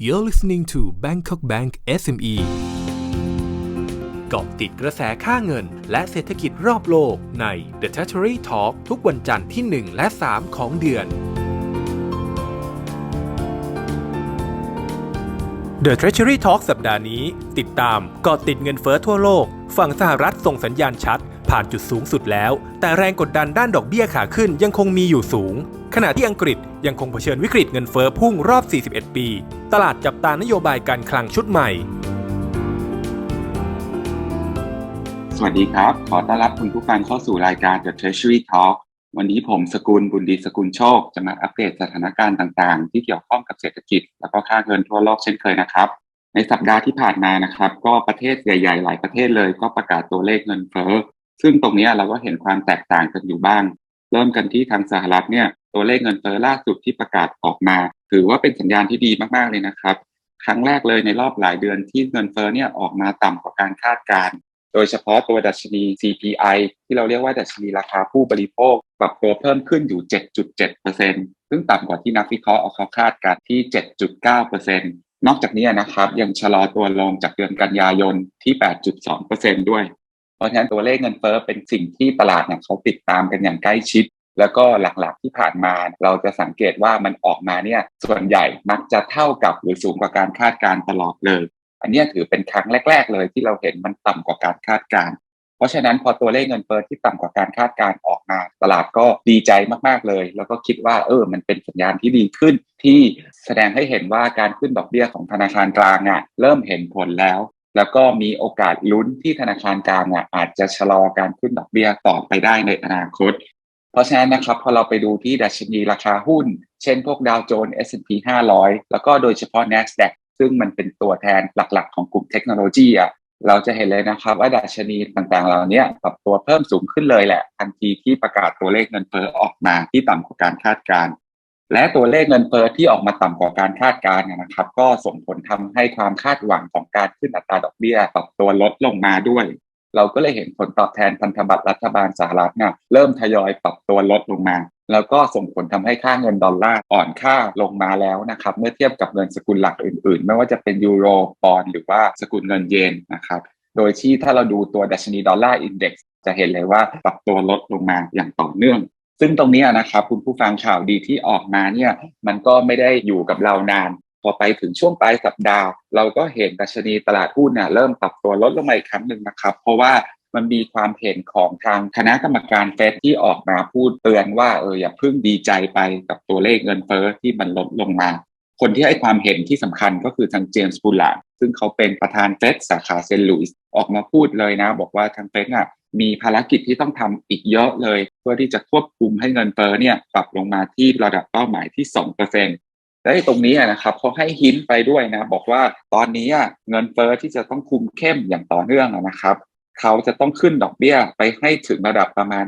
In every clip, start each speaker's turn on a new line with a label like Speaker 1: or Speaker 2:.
Speaker 1: You're listening to Bangkok Bank SME เกาะติดกระแสค่าเงิน และเศรษฐกิจรอบโลกใน The Treasury Talk ทุกวันจันทร์ที่ 1 และ 3 ของเดือน The Treasury Talk สัปดาห์นี้ ติดตามเกาะติดเงินเฟ้อทั่วโลก ฝั่งสหรัฐส่งสัญญาณชัด ผ่านจุดสูงสุดแล้ว แต่แรงกดดันด้านดอกเบี้ยขาขึ้นยังคงมีอยู่สูง ขณะที่อังกฤษยังคงเผชิญวิกฤตเงินเฟ้อพุ่งรอบ 41 ปี ตลาดจับตานโยบายการคลังชุดใหม่
Speaker 2: สวัสดีครับ ขอต้อนรับคุณผู้ฟังเข้าสู่รายการ The Treasury Talk วันนี้ผมสกุลบุญดีสกุลโชค จะมาอัปเดตสถานการณ์ต่างๆ ที่เกี่ยวข้องกับเศรษฐกิจ แล้วก็ค่าเงินทั่วโลกเช่นเคยนะครับ ในสัปดาห์ที่ผ่านมานะครับ ก็ประเทศใหญ่ ๆ หลายประเทศเลยก็ประกาศตัวเลขเงินเฟ้อซึ่งตรงนี้เราก็เห็นความแตกต่างกันอยู่บ้าง เริ่มกันที่ทางสหรัฐเนี่ย ตัวเลขเงินเฟ้อล่าสุดที่ประกาศออกมา ถือว่าเป็นสัญญาณที่ดีมากๆเลยนะครับ ครั้งแรกเลยในรอบหลายเดือนที่เงินเฟ้อเนี่ยออกมาต่ำกว่าการคาดการณ์โดยเฉพาะตัวดัชนี CPI ที่เราเรียกว่าดัชนีราคาผู้บริโภค ปรับตัวเพิ่มขึ้นอยู่ 7.7%ซึ่งต่ำกว่าที่นักวิเคราะห์เอาเขาคาดการที่ 7.9%นอกจากนี้นะครับยังชะลอตัวลงจากเดือนกันยายนที่ 8.2%ด้วย เพราะฉะนั้นตัวเลขเงินเฟ้อเป็นสิ่งที่ตลาดเนี่ยเขาติดตามกันอย่างใกล้ชิด แล้วก็หลักๆที่ผ่านมาเราจะสังเกตว่ามันออกมาเนี่ยส่วนใหญ่มักจะเท่ากับหรือสูงกว่าการคาดการตลอดเลย อันนี้ถือเป็นครั้งแรก ๆ เลยที่เราเห็นมันต่ำกว่าการคาดการเพราะฉะนั้นพอตัวเลขเงินเฟ้อที่ต่ำกว่าการคาดการออกมา ตลาดก็ดีใจมากๆเลย แล้วก็คิดว่าเออมันเป็นสัญญาณที่ดีขึ้น ที่แสดงให้เห็นว่าการขึ้นดอกเบี้ยของธนาคารกลางอะเริ่มเห็นผลแล้ว แล้วก็มีโอกาสลุ้นที่ธนาคารกลางอะอาจจะชะลอการขึ้นดอกเบี้ยต่อไปได้ในอนาคต ราะฉะนั้นนะครับพอเราไปดูที่ดัชนีราคาหุ้น เช่นพวกดาวโจนส์ S&P 500 แล้วก็โดยเฉพาะ NASDAQ ซึ่งมันเป็นตัวแทนหลักๆ ของกลุ่มเทคโนโลยีอะเราจะเห็นเลยนะครับว่าดัชนีต่างๆ เหล่านี้ปรับตัวเพิ่มสูงขึ้นเลยแหละทันทีที่ประกาศตัวเลขเงินเฟ้อออกมาที่ต่ำกว่าการคาดการณ์และตัวเลขเงินเฟ้อที่ออกมาต่ำกว่าการคาดการณ์นะครับ ก็ส่งผลทำให้ความคาดหวังของการขึ้นอัตราดอกเบี้ยปรับตัวลดลงมาด้วย เราก็เลยเห็นผลตอบแทนพันธบัตรรัฐบาลสหรัฐเนี่ยเริ่มทยอยปรับตัวลดลงมา แล้วก็ส่งผลทำให้ค่าเงินดอลลาร์อ่อนค่าลงมาแล้วนะครับ เมื่อเทียบกับเงินสกุลหลักอื่นๆ ไม่ว่าจะเป็นยูโรปอนหรือว่าสกุลเงินเยนนะครับโดยที่ถ้าเราดูตัวดัชนีดอลลาร์อินเด็กซ์จะเห็นเลยว่าปรับตัวลดลงมาอย่างต่อเนื่องซึ่งตรงนี้นะครับคุณผู้ฟังข่าวดีที่ออกมาเนี่ยมันก็ไม่ได้อยู่กับเรานาน อไปถึงช่วงปลายสัปดาห์ เราก็เห็นดัชนีตลาดหุ้นเนี่ยเริ่มปรับตัวลดลงมาอีกครั้งหนึ่งนะครับ เพราะว่ามันมีความเห็นของทางคณะกรรมการเฟดที่ออกมาพูดเตือนว่าเอออย่าเพิ่งดีใจไปกับตัวเลขเงินเฟ้อที่มันลดลงมา คนที่ให้ความเห็นที่สำคัญก็คือทางเจมส์บูลลาร์ซึ่งเขาเป็นประธานเฟดสาขาเซนต์หลุยส์ออกมาพูดเลยนะ บอกว่าทางเฟดอะมีภารกิจที่ต้องทำอีกเยอะเลย เพื่อที่จะควบคุมให้เงินเฟ้อเนี่ยปรับลงมาที่ระดับเป้าหมายที่ 2% และตรงนี้นะครับเขาให้หินไปด้วยนะบอกว่าตอนนี้เงินเฟ้อที่จะต้องคุมเข้มอย่างต่อเนื่องนะครับเขาจะต้องขึ้นดอกเบี้ยไปให้ถึงระดับประมาณ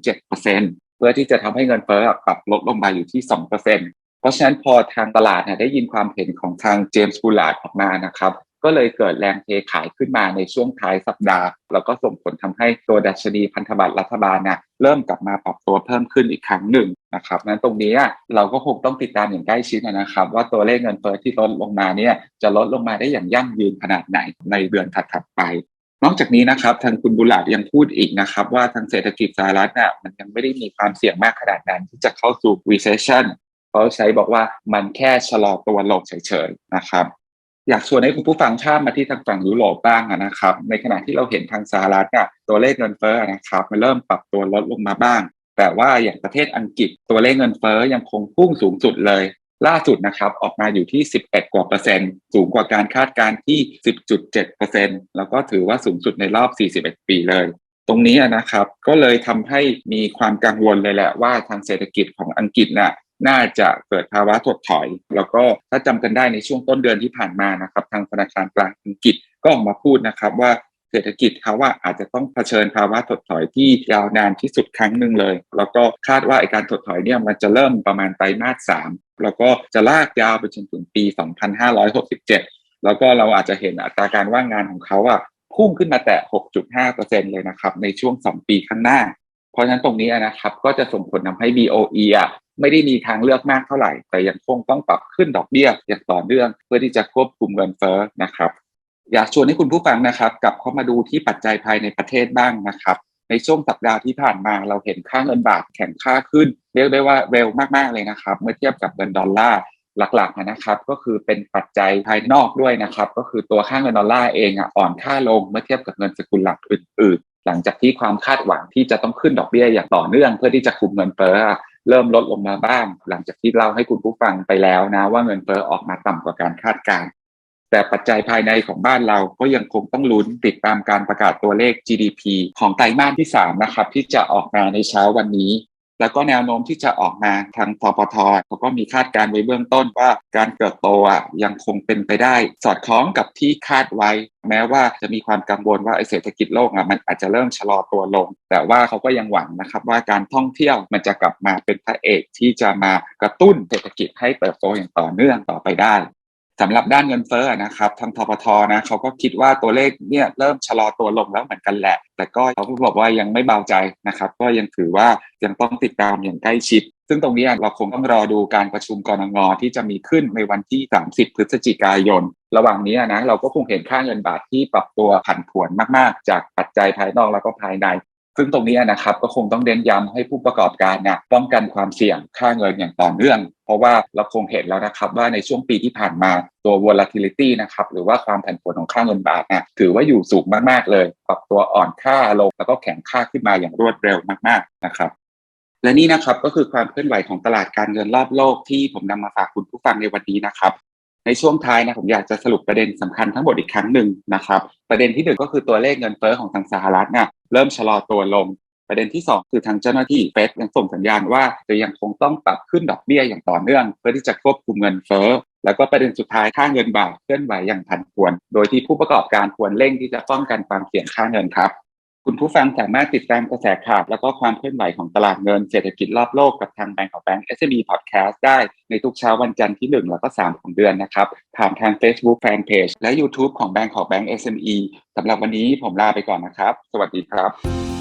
Speaker 2: 5-7%เพื่อที่จะทำให้เงินเฟ้อปรับลดลงมาอยู่ที่ 2%เพราะฉะนั้นพอทางตลาดได้ยินความเห็นของทางเจมส์บูลลาร์ดออกมานะครับ ก็เลยเกิดแรงเทขายขึ้นมาในช่วงท้ายสัปดาห์ แล้วก็ส่งผลทำให้ตัวดัชนีพันธบัตรรัฐบาลเนี่ยเริ่มกลับมาปรับตัวเพิ่มขึ้นอีกครั้งหนึ่งนะครับนั้นตรงนี้เราก็คงต้องติดตามอย่างใกล้ชิดนะครับ ว่าตัวเลขเงินเฟ้อที่ลดลงมาเนี่ยจะลดลงมาได้อย่างยั่งยืนขนาดไหนในเดือนถัดๆไปนอกจากนี้นะครับทางคุณบุลาดยังพูดอีกนะครับว่าทางเศรษฐกิจสหรัฐเนี่ยมันยังไม่ได้มีความเสี่ยงมากขนาดนั้น ที่จะเข้าสู่ recession เขาใช้บอกว่ามันแค่ชะลอตัวลงเฉยๆนะครับ อยากชวนให้คุณผู้ฟังข้ามมาที่ทางฝั่งยุโรปบ้างนะครับ ในขณะที่เราเห็นทางสหรัฐเนี่ยตัวเลขเงินเฟ้อนะครับมันเริ่มปรับตัวลดลงมาบ้าง แต่ว่าอย่างประเทศอังกฤษตัวเลขเงินเฟ้อยังคงพุ่งสูงสุดเลย ล่าสุดนะครับออกมาอยู่ที่ 11 กว่าเปอร์เซ็นต์สูงกว่าการคาดการณ์ที่ 10.7เปอร์เซ็นต์แล้วก็ถือว่าสูงสุดในรอบ 41 ปีเลยตรงนี้นะครับก็เลยทำให้มีความกังวลเลยแหละว่าทางเศรษฐกิจของอังกฤษน่ะ น่าจะเกิดภาวะถดถอย แล้วก็ถ้าจำกันได้ในช่วงต้นเดือนที่ผ่านมานะครับ ทางธนาคารกลางอังกฤษก็ออกมาพูดนะครับว่าเศรษฐกิจเขาว่าอาจจะต้องเผชิญภาวะถดถอยที่ยาวนานที่สุดครั้งหนึ่งเลย แล้วก็คาดว่าไอการถดถอยเนี่ยมันจะเริ่มประมาณไตรมาสสามแล้วก็จะลากยาวไปจนถึงปี 2567 แล้วก็เราอาจจะเห็นอัตราการว่างงานของเขาอะพุ่งขึ้นมาแตะ6.5%เลยนะครับในช่วง 2 ปีข้างหน้า เพราะฉะนั้นตรงนี้นะครับ ก็จะส่งผลทำให้ BOE อะไม่ได้มีทางเลือกมากเท่าไหร่ แต่ยังคงต้องปรับขึ้นดอกเบี้ยอย่างต่อเนื่องเพื่อที่จะควบคุมเงินเฟ้อนะครับ อยากชวนให้คุณผู้ฟังนะครับ กลับเข้ามาดูที่ปัจจัยภายในประเทศบ้างนะครับในช่วงสัปดาห์ที่ผ่านมาเราเห็นค่าเงินบาทแข็งค่าขึ้น เรียกได้ว่าเร็วมากๆเลยนะครับ เมื่อเทียบกับเงินดอลลาร์หลักๆนะครับก็คือเป็นปัจจัยภายนอกด้วยนะครับ ก็คือตัวค่าเงินดอลลาร์เองอะอ่อนค่าลงเมื่อเทียบกับเงินสกุลหลักอื่น หลังจากที่ความคาดหวังที่จะต้องขึ้นดอกเบี้ยอย่างต่อเนื่อง เพื่อที่จะคุมเงินเฟ้อเริ่มลดลงมาบ้าง หลังจากที่เล่าให้คุณผู้ฟังไปแล้วนะ ว่าเงินเฟ้อออกมาต่ำกว่าการคาดการณ์แต่ปัจจัยภายในของบ้านเราก็ยังคงต้องลุ้นติดตามการประกาศตัวเลข GDP ของไตรมาสที่3นะครับที่จะออกมาในเช้าวันนี้ แล้วก็แนวโน้มที่จะออกมาทางทปทเขาก็มีคาดการณ์ไว้เบื้องต้นว่าการเติบโตอะยังคงเป็นไปได้ สอดคล้องกับที่คาดไว้ แม้ว่าจะมีความกังวลว่าเศรษฐกิจโลกอะมันอาจจะเริ่มชะลอตัวลง แต่ว่าเขาก็ยังหวังนะครับว่าการท่องเที่ยวมันจะกลับมาเป็นพระเอกที่จะมากระตุ้นเศรษฐกิจให้เติบโตอย่างต่อเนื่องต่อไปได้ สำหรับด้านเงินเฟ้อนะครับทางทปทนะเขาก็คิดว่าตัวเลขเนี่ยเริ่มชะลอตัวลงแล้วเหมือนกันแหละ แต่ก็เขาบอกว่ายังไม่เบาใจนะครับ ก็ยังถือว่ายังต้องติดตามอย่างใกล้ชิด ซึ่งตรงนี้เราคงต้องรอดูการประชุมกรงงที่จะมีขึ้นในวันที่ 30 พฤศจิกายน ระหว่างนี้นะเราก็คงเห็นค่าเงินบาทที่ปรับตัวผันผวนมาก ๆ จากปัจจัยภายนอกแล้วก็ภายใน ซึ่งตรงนี้นะครับก็คงต้องเน้นย้ำให้ผู้ประกอบการเนี่ยป้องกันความเสี่ยงค่าเงินอย่างต่อเนื่อง เพราะว่าเราคงเห็นแล้วนะครับว่าในช่วงปีที่ผ่านมาตัว volatility นะครับหรือว่าความผันผวนของค่าเงินบาทเนี่ยถือว่าอยู่สูงมากๆเลย ปรับตัวอ่อนค่าลงแล้วก็แข็งค่าขึ้นมาอย่างรวดเร็วมากๆนะครับและนี่นะครับก็คือความเคลื่อนไหวของตลาดการเงินรอบโลกที่ผมนำมาฝากคุณผู้ฟังในวันนี้นะครับในช่วงท้ายนะผมอยากจะสรุปประเด็นสำคัญทั้งหมดอีกครั้งหนึ่งนะครับ ประเด็นที่หนึ่งก็คือตัวเลขเงินเฟ้อของทางสหรัฐเนี่ย เริ่มชะลอตัวลง ประเด็นที่ 2 คือทางเจ้าหน้าที่เฟดยังส่งสัญญาณว่าจะยังคงต้องปรับขึ้นดอกเบี้ยอย่างต่อเนื่อง เพื่อที่จะควบคุมเงินเฟ้อแล้วก็ประเด็นสุดท้ายค่าเงินบาทเคลื่อนไหวอย่างผันผวนโดยที่ผู้ประกอบการควรเร่งที่จะป้องกันความเสี่ยงค่าเงินครับ คุณผู้ฟังสามารถติดตามกระแสข่าวแล้วก็ความเคลื่อนไหวของตลาดเงินเศรษฐกิจรอบโลกกับทางแบงก์ของแบงก์ SME Podcast ได้ในทุกเช้าวันจันทร์ที่ 1 แล้วก็ 3 ของเดือนนะครับ ผ่านทาง Facebook Fanpage และ YouTube ของแบงก์ของแบงก์ SME สำหรับวันนี้ผมลาไปก่อนนะครับ สวัสดีครับ